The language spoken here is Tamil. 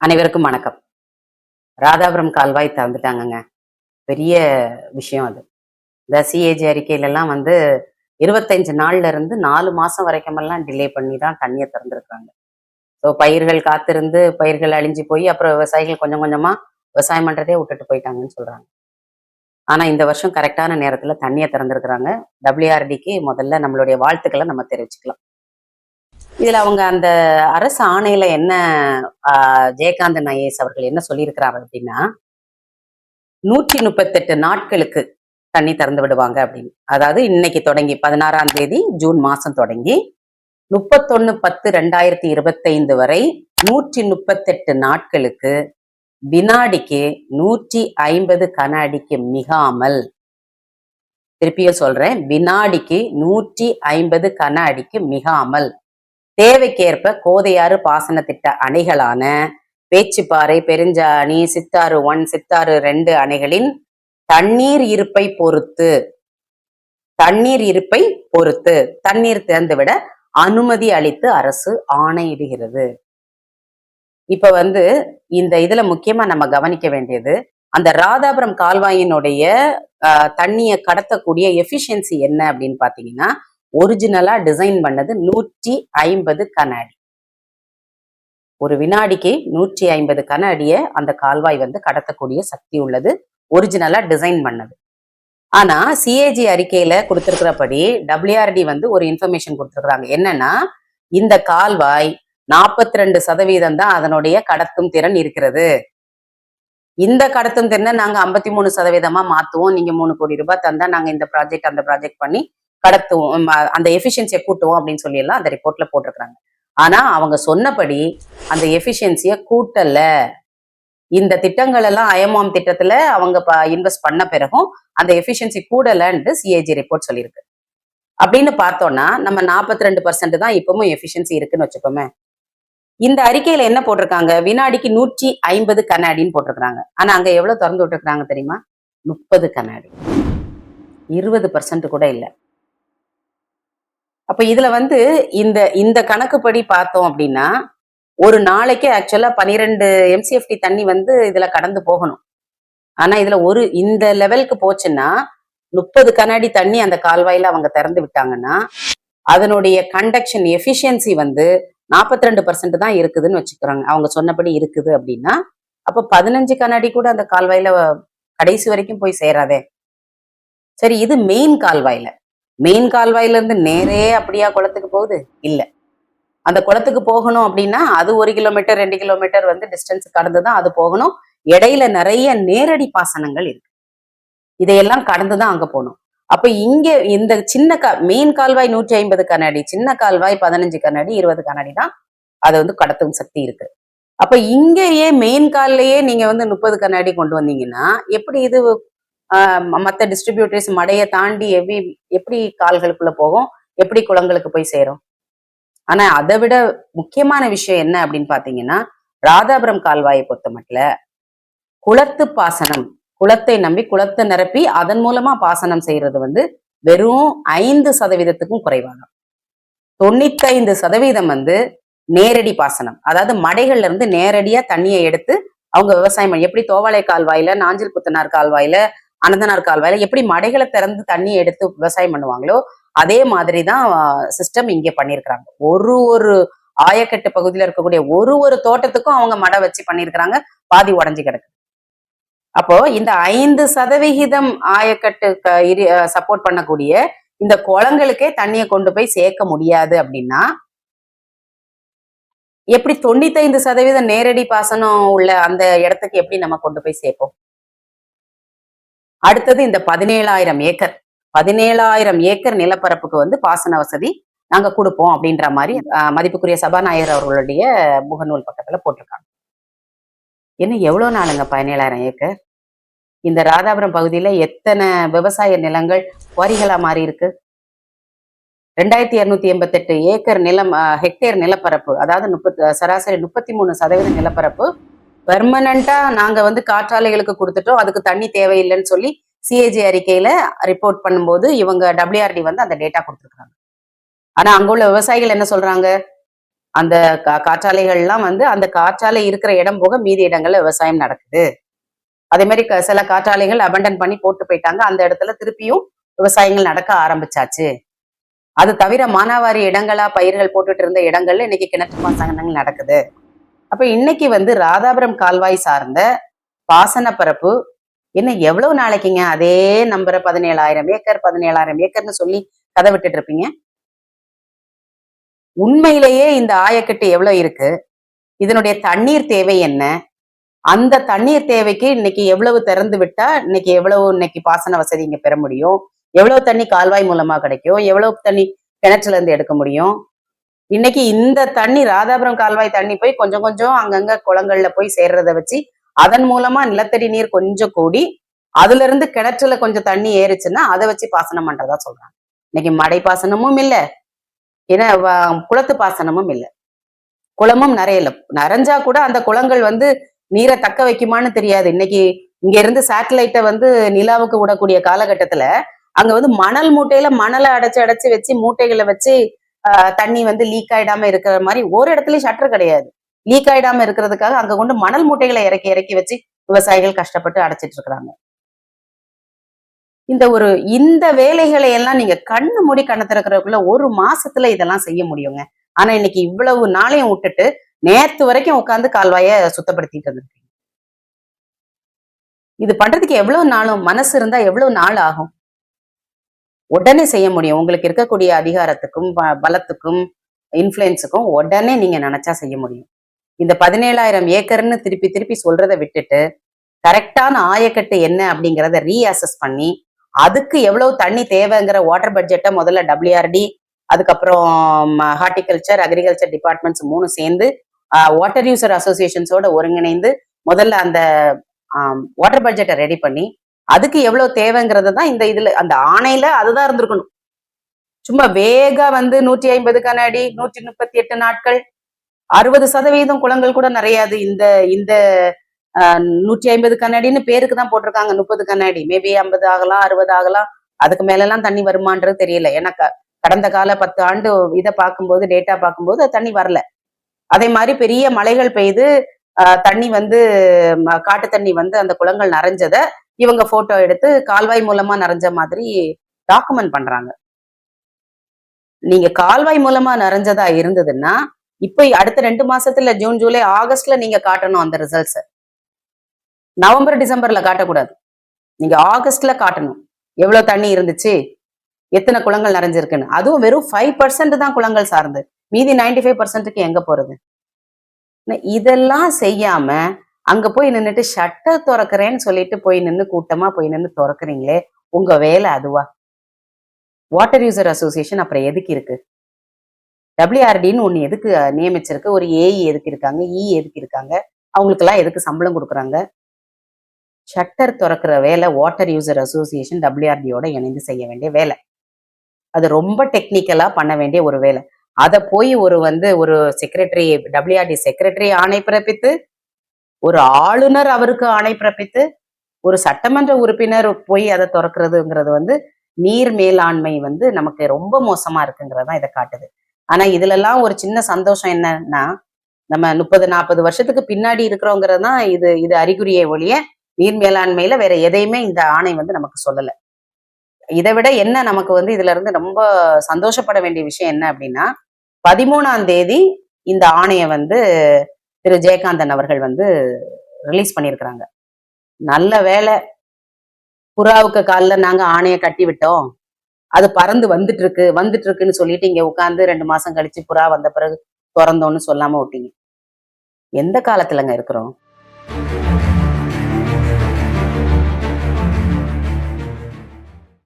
அனைவருக்கும் வணக்கம். ராதாபுரம் கால்வாய் திறந்துட்டாங்கங்க. பெரிய விஷயம் அது. இந்த சிஏஜி அறிக்கையிலலாம் வந்து இருபத்தஞ்சு நாள்ல இருந்து நாலு மாசம் வரைக்குமெல்லாம் டிலே பண்ணி தான் தண்ணியை திறந்துருக்காங்க. ஸோ பயிர்கள் காத்திருந்து பயிர்கள் அழிஞ்சு போய் அப்புறம் விவசாயிகள் கொஞ்சம் கொஞ்சமா விவசாயம் பண்றதே விட்டுட்டு போயிட்டாங்கன்னு சொல்றாங்க. ஆனா இந்த வருஷம் கரெக்டான நேரத்துல தண்ணியை திறந்துருக்குறாங்க. டபிள்யூஆர்டிக்கு முதல்ல நம்மளுடைய வாழ்த்துக்களை நம்ம தெரிவிச்சுக்கலாம். இதுல அவங்க அந்த அரசு ஆணையில என்ன ஆஹ், ஜெயகாந்தன் ஐஏஎஸ் அவர்கள் என்ன சொல்லியிருக்கிறாங்க அப்படின்னா நூற்றி முப்பத்தெட்டு நாட்களுக்கு தண்ணி திறந்து விடுவாங்க அப்படின்னு. அதாவது இன்னைக்கு தொடங்கி பதினாறாம் தேதி ஜூன் மாசம் தொடங்கி முப்பத்தொன்னு பத்து ரெண்டாயிரத்தி இருபத்தைந்து வரை நூற்றி முப்பத்தெட்டு நாட்களுக்கு வினாடிக்கு நூற்றி ஐம்பது கன அடிக்கு மிகாமல் திருப்பியும் சொல்றேன் வினாடிக்கு நூற்றி ஐம்பது கன அடிக்கு மிகாமல் தேவைக்கேற்ப கோதையாறு பாசன திட்ட அணைகளான பேச்சுப்பாறை பெருஞ்சாணி சித்தாறு ஒன் சித்தாறு ரெண்டு அணைகளின் தண்ணீர் இருப்பை பொறுத்து தண்ணீர் இருப்பை பொறுத்து தண்ணீர் திறந்துவிட அனுமதி அளித்து அரசு ஆணையிடுகிறது. இப்ப வந்து இந்த இதுல முக்கியமா நம்ம கவனிக்க வேண்டியது அந்த ராதாபுரம் கால்வாயினுடைய ஆஹ், தண்ணியை கடத்தக்கூடிய எஃபிஷியன்சி என்ன அப்படின்னு பாத்தீங்கன்னா ஒரிஜினலா டிசைன் பண்ணது நூற்றி ஐம்பது கன அடி ஒரு வினாடிக்கு நூற்றி ஐம்பது கன அடியை அந்த கால்வாய் வந்து கடத்தக்கூடிய சக்தி உள்ளது. ஒரிஜினலா டிசைன் பண்ணது. ஆனா சிஏஜி அறிக்கையில கொடுத்திருக்கிறபடி டபிள்யூஆர்டி வந்து ஒரு இன்ஃபர்மேஷன் கொடுத்திருக்கிறாங்க. என்னன்னா இந்த கால்வாய் நாற்பத்தி ரெண்டு சதவீதம் தான் அதனுடைய கடத்தும் திறன் இருக்கிறது. இந்த கடத்தும் திறனை நாங்க ஐம்பத்தி மூணு சதவீதமா மாத்துவோம். நீங்க மூணு கோடி ரூபாய் தந்தா நாங்க இந்த ப்ராஜெக்ட் அந்த ப்ராஜெக்ட் பண்ணி கடத்துவோம் அந்த எஃபிஷியன்சியை கூட்டுவோம் அப்படின்னு சொல்லி எல்லாம் அந்த ரிப்போர்ட்ல போட்டிருக்கிறாங்க. ஆனா அவங்க சொன்னபடி அந்த எஃபிஷியன்சிய கூட்டல. இந்த திட்டங்கள் எல்லாம் அயமாம் திட்டத்துல அவங்க இன்வெஸ்ட் பண்ண பிறகும் அந்த எஃபிஷியன்சி கூடலன்ட்டு சிஏஜி ரிப்போர்ட் சொல்லியிருக்கு. அப்படின்னு பார்த்தோம்னா நம்ம நாற்பத்தி ரெண்டு பர்சன்ட் தான் இப்பவும் எஃபிஷியன்சி இருக்குன்னு வச்சுக்கோமே. இந்த அறிக்கையில என்ன போட்டிருக்காங்க? வினாடிக்கு நூற்றி ஐம்பது கண்ணாடின்னு போட்டிருக்கிறாங்க. ஆனா அங்க எவ்வளவு திறந்து விட்டுருக்காங்க தெரியுமா? முப்பது கண்ணாடி. இருபது பர்சன்ட் கூட இல்லை. அப்ப இதுல வந்து இந்த இந்த கணக்குப்படி பார்த்தோம் அப்படின்னா ஒரு நாளைக்கு ஆக்சுவலா பனிரெண்டு எம்சிஎஃப்டி தண்ணி வந்து இதுல கடந்து போகணும். ஆனா இதுல ஒரு இந்த லெவலுக்கு போச்சுன்னா முப்பது கண்ணாடி தண்ணி அந்த கால்வாயில அவங்க திறந்து விட்டாங்கன்னா அதனுடைய கண்டக்ஷன் எஃபிஷியன்சி வந்து நாற்பத்தி ரெண்டு பர்சன்ட் தான் இருக்குதுன்னு வச்சுக்கிறாங்க அவங்க சொன்னபடி இருக்குது அப்படின்னா அப்ப பதினஞ்சு கண்ணாடி கூட அந்த கால்வாயில கடைசி வரைக்கும் போய் சேராதே. சரி இது மெயின் கால்வாயில. மெயின் கால்வாயில இருந்து நேரே அப்படியா குளத்துக்கு போகுது? இல்ல. அந்த குளத்துக்கு போகணும் அப்படின்னா அது ஒரு கிலோமீட்டர் ரெண்டு கிலோமீட்டர் வந்து டிஸ்டன்ஸ் கடந்து தான் அது போகணும். இடையில நிறைய நேரடி பாசனங்கள் இருக்கு. இதையெல்லாம் கடந்து தான் அங்க போகணும். அப்ப இங்க இந்த சின்ன கா மெயின் கால்வாய் நூற்றி ஐம்பது கண்ணாடி சின்ன கால்வாய் பதினஞ்சு கண்ணாடி இருபது கண்ணாடி தான் அதை வந்து கடத்தும் சக்தி இருக்கு. அப்ப இங்கேயே மெயின் கால்லயே நீங்க வந்து முப்பது கண்ணாடி கொண்டு வந்தீங்கன்னா எப்படி இது ஆஹ் மத்த டிஸ்ட்ரிபியூட்டர்ஸ் மடையை தாண்டி எப்படி எப்படி கால்களுக்குள்ள போகும்? எப்படி குளங்களுக்கு போய் சேரும்? ஆனா அதை விட முக்கியமான விஷயம் என்ன அப்படின்னு பாத்தீங்கன்னா ராதாபுரம் கால்வாயை பொறுத்த மட்டும் குளத்து பாசனம் குளத்தை நம்பி குளத்தை நிரப்பி அதன் மூலமா பாசனம் செய்யறது வந்து வெறும் ஐந்து சதவீதத்துக்கும் குறைவாகும் தொண்ணூத்தைந்து சதவீதம் வந்து நேரடி பாசனம். அதாவது மடைகள்ல இருந்து நேரடியா தண்ணியை எடுத்து அவங்க விவசாயம் பண்ணி எப்படி தோவாளை கால்வாயில நாஞ்சில் புத்தனார் கால்வாயில அனந்தனார் கால்வாயில எப்படி மடைகளை திறந்து தண்ணி எடுத்து விவசாயம் பண்ணுவாங்களோ அதே மாதிரி தான் சிஸ்டம் இங்கே பண்ணியிருக்கிறாங்க. ஒரு ஒரு ஆயக்கட்டு பகுதியில இருக்கக்கூடிய ஒரு ஒரு தோட்டத்துக்கும் அவங்க மடை வச்சு பண்ணியிருக்கிறாங்க. பாதி உடஞ்சி கிடக்கு. அப்போ இந்த ஐந்து சதவிகிதம் ஆயக்கட்டு சப்போர்ட் பண்ணக்கூடிய இந்த குளங்களுக்கே தண்ணியை கொண்டு போய் சேர்க்க முடியாது அப்படின்னா எப்படி தொண்ணூத்தைந்து சதவீதம் நேரடி பாசனம் உள்ள அந்த இடத்துக்கு எப்படி நம்ம கொண்டு போய் சேர்ப்போம்? அடுத்தது இந்த பதினேழாயிரம் ஏக்கர். பதினேழாயிரம் ஏக்கர் நிலப்பரப்புக்கு வந்து பாசன வசதி நாங்க கொடுப்போம் அப்படின்ற மாதிரி மதிப்புக்குரிய சபாநாயகர் அவர்களுடைய முகநூல் பக்கத்துல போட்டிருக்காங்க. என்ன எவ்வளவு நாளுங்க பதினேழாயிரம் ஏக்கர்? இந்த ராதாபுரம் பகுதியில எத்தனை விவசாய நிலங்கள் குவாரிகளா மாறி இருக்கு? ரெண்டாயிரத்தி இருநூத்தி எண்பத்தெட்டு ஏக்கர் நிலம் ஹெக்டேர் நிலப்பரப்பு அதாவது முப்பத்தி சராசரி முப்பத்தி மூணு சதவீத நிலப்பரப்பு பெர்மனண்டா நாங்க வந்து காற்றாலைகளுக்கு கொடுத்துட்டோம். அதுக்கு தண்ணி தேவையில்லைன்னு சொல்லி சிஏஜி அறிக்கையில ரிப்போர்ட் பண்ணும்போது இவங்க டபிள்யூஆர்டி வந்து அந்த டேட்டா கொடுத்துருக்காங்க ஆனா அங்குள்ள விவசாயிகள் என்ன சொல்றாங்க? அந்த காற்றாலைகள்லாம் வந்து அந்த காற்றாலை இருக்கிற இடம் போக மீதி இடங்கள்ல விவசாயம் நடக்குது. அதே மாதிரி சில காற்றாலைகள் அபண்டன் பண்ணி போட்டு போயிட்டாங்க. அந்த இடத்துல திருப்பியும் விவசாயங்கள் நடக்க ஆரம்பிச்சாச்சு. அது தவிர மானாவாரி இடங்களா பயிர்கள் போட்டுட்டு இருந்த இடங்கள்ல இன்னைக்கு கிணற்று பாசனங்கள் நடக்குது. அப்ப இன்னைக்கு வந்து ராதாபுரம் கால்வாய் சார்ந்த பாசன பரப்பு என்ன எவ்வளவு நாளைக்குங்க? அதே நம்பரை பதினேழாயிரம் ஏக்கர் பதினேழாயிரம் ஏக்கர்னு சொல்லி கதை விட்டுட்டு இருப்பீங்க. உண்மையிலேயே இந்த ஆயக்கட்டு எவ்வளவு இருக்கு? இதனுடைய தண்ணீர் தேவை என்ன? அந்த தண்ணீர் தேவைக்கு இன்னைக்கு எவ்வளவு திறந்து விட்டா இன்னைக்கு எவ்வளவு இன்னைக்கு பாசன வசதி இங்க பெற முடியும்? எவ்வளவு தண்ணி கால்வாய் மூலமா கிடைக்கும்? எவ்வளவு தண்ணி கிணற்றுல இருந்து எடுக்க முடியும்? இன்னைக்கு இந்த தண்ணி ராதாபுரம் கால்வாய் தண்ணி போய் கொஞ்சம் கொஞ்சம் அங்கங்க குளங்கள்ல போய் சேர்றத வச்சு அதன் மூலமா நிலத்தடி நீர் கொஞ்சம் கூடி அதுல இருந்து கிணற்றுல கொஞ்சம் தண்ணி ஏறுச்சுன்னா அதை வச்சு பாசனம் பண்றதா சொல்றாங்க. இன்னைக்கு மடை பாசனமும் இல்ல ஏன்னா குளத்து பாசனமும் இல்ல. குளமும் நிறையல நிறைஞ்சா கூட அந்த குளங்கள் வந்து நீரை தக்க வைக்குமான்னு தெரியாது. இன்னைக்கு இங்க இருந்து சேட்டலைட்டை வந்து நிலாவுக்கு விடக்கூடிய காலகட்டத்துல அங்க வந்து மணல் மூட்டையில மணலை அடைச்சு அடைச்சு வச்சு மூட்டைகளை வச்சு தண்ணி வந்து லீக் ஆயிடாம இருக்கிற மாதிரி ஒரு இடத்துலயும் ஷட்டர் கிடையாது. லீக் ஆயிடாம இருக்கிறதுக்காக அங்க கொண்டு மணல் மூட்டைகளை இறக்கி இறக்கி வச்சு விவசாயிகள் கஷ்டப்பட்டு அடைச்சிட்டு இருக்கிறாங்க. இந்த ஒரு இந்த வேலைகளை எல்லாம் நீங்க கண்ணு மூடி கண்ணை திறக்கிறதுக்குள்ள ஒரு மாசத்துல இதெல்லாம் செய்ய முடியுங்க. ஆனா இன்னைக்கு இவ்வளவு நாளையும் விட்டுட்டு நேத்து வரைக்கும் உட்காந்து கால்வாய சுத்தப்படுத்திட்டு இருந்திருக்கீங்க. இது பண்றதுக்கு எவ்வளவு நாளும் மனசு இருந்தா எவ்வளவு நாள் ஆகும்? உடனே செய்ய முடியும். உங்களுக்கு இருக்கக்கூடிய அதிகாரத்துக்கும் ப- பலத்துக்கும் இன்ஃப்ளூயன்ஸுக்கும் உடனே நீங்க நினைச்சா செய்ய முடியும். இந்த பதினேழாயிரம் ஏக்கர்னு திருப்பி திருப்பி சொல்றதை விட்டுட்டு கரெக்டான ஆயக்கட்டு என்ன அப்படிங்கிறத ரீஅசஸ் பண்ணி அதுக்கு எவ்வளவு தண்ணி தேவைங்கிற வாட்டர் பட்ஜெட்டை முதல்ல டபிள்யூஆர்டி அதுக்கப்புறம் ஹார்டிகல்ச்சர் அக்ரிகல்ச்சர் டிபார்ட்மெண்ட்ஸ் மூணு சேர்ந்து வாட்டர் யூசர் அசோசியேஷன்ஸோட ஒருங்கிணைந்து முதல்ல அந்த வாட்டர் பட்ஜெட்டை ரெடி பண்ணி அதுக்கு எவ்வளவு தேவைங்கிறது தான் இந்த இதுல அந்த ஆணையில அதுதான் இருந்திருக்கணும். சும்மா வேக வந்து நூற்றி ஐம்பது கண்ணாடி நூற்றி முப்பத்தி எட்டு நாட்கள் அறுபது சதவீதம் குளங்கள் கூட நிறையாது. இந்த இந்த ஆஹ், நூற்றி ஐம்பது கண்ணாடின்னு பேருக்கு தான் போட்டிருக்காங்க. முப்பது கண்ணாடி மேபி ஐம்பது ஆகலாம் அறுபது ஆகலாம். அதுக்கு மேலெல்லாம் தண்ணி வருமான்றது தெரியல. ஏன்னா க- கடந்த கால பத்து ஆண்டு இதை பார்க்கும்போது டேட்டா பார்க்கும்போது தண்ணி வரல. அதே மாதிரி பெரிய மழைகள் பெய்து ஆஹ், தண்ணி வந்து காட்டு தண்ணி வந்து அந்த குளங்கள் நிறைஞ்சதை இவங்க போட்டோ எடுத்து கால்வாய் மூலமா நிறைஞ்ச மாதிரி டாக்குமெண்ட் பண்றாங்க. நீங்க கால்வாய் மூலமா நிறைஞ்சதா இருந்ததுன்னா இப்ப அடுத்த ரெண்டு மாசத்துல ஜூன் ஜூலை ஆகஸ்ட்ல நீங்க காட்டணும் அந்த ரிசல்ட்ஸ் நவம்பர் டிசம்பர்ல காட்டக்கூடாது. நீங்க ஆகஸ்ட்ல காட்டணும். எவ்வளவு தண்ணி இருந்துச்சு? எத்தனை குளங்கள் நிறைஞ்சிருக்குன்னு அதுவும் வெறும் ஃபைவ் பர்சன்ட் தான் குளங்கள் சார்ந்து. மீதி 95% ஃபைவ் பர்சன்ட்டுக்கு எங்க போறது? இதெல்லாம் செய்யாம அங்க போய் நின்னுட்டு ஷட்டர் திறக்கிறேன்னு சொல்லிட்டு போய் நின்னு கூட்டமா போய் நின்னு திறக்கிறீங்களே உங்க வேலை அதுவா? வாட்டர் யூசர் அசோசியேஷன் அப்புறம் எதுக்கு இருக்கு? டபிள்யூஆர்டின்னு ஒன்று எதுக்கு நியமிச்சிருக்கு? ஒரு ஏஇ எதுக்கு இருக்காங்க? இ எதுக்கு இருக்காங்க? அவங்களுக்கெல்லாம் எதுக்கு சம்பளம் கொடுக்குறாங்க? ஷட்டர் திறக்கிற வேலை வாட்டர் யூசர் அசோசியேஷன் டபிள்யூஆர்டியோட இணைந்து செய்ய வேண்டிய வேலை. அது ரொம்ப டெக்னிக்கலா பண்ண வேண்டிய ஒரு வேலை. அதை போய் ஒரு வந்து ஒரு செக்ரட்டரி டபிள்யூஆர்டி செக்ரட்டரி ஆணை பிறப்பித்து ஒரு ஆளுநர் அவருக்கு ஆணை பிறப்பித்து ஒரு சட்டமன்ற உறுப்பினர் போய் அதை திறக்கிறதுங்கிறது வந்து நீர் மேலாண்மை வந்து நமக்கு ரொம்ப மோசமா இருக்குங்கிறது தான் இதை காட்டுது. ஆனா இதுல எல்லாம் ஒரு சின்ன சந்தோஷம் என்னன்னா நம்ம முப்பது நாற்பது வருஷத்துக்கு பின்னாடி இருக்கிறோங்கிறது தான் இது இது அறிகுறியை ஒழிய நீர் மேலாண்மையில வேற எதையுமே இந்த ஆணை வந்து நமக்கு சொல்லல. இதை விட என்ன நமக்கு வந்து இதுல இருந்து ரொம்ப சந்தோஷப்பட வேண்டிய விஷயம் என்ன அப்படின்னா பதிமூணாம் தேதி இந்த ஆணையை வந்து திரு ஜெயகாந்தன் அவர்கள் வந்து ரிலீஸ் பண்ணியிருக்கிறாங்க. நல்ல வேலை புறாவுக்கு காலில் நாங்க ஆணையை கட்டி விட்டோம். அது பறந்து வந்துட்டு இருக்கு வந்துட்டு இருக்குன்னு சொல்லிட்டு இங்க உட்காந்து ரெண்டு மாசம் கழிச்சு புறா வந்த பிறகு திறந்தோன்னு சொல்லாம விட்டீங்க. எந்த காலத்துலங்க இருக்கிறோம்?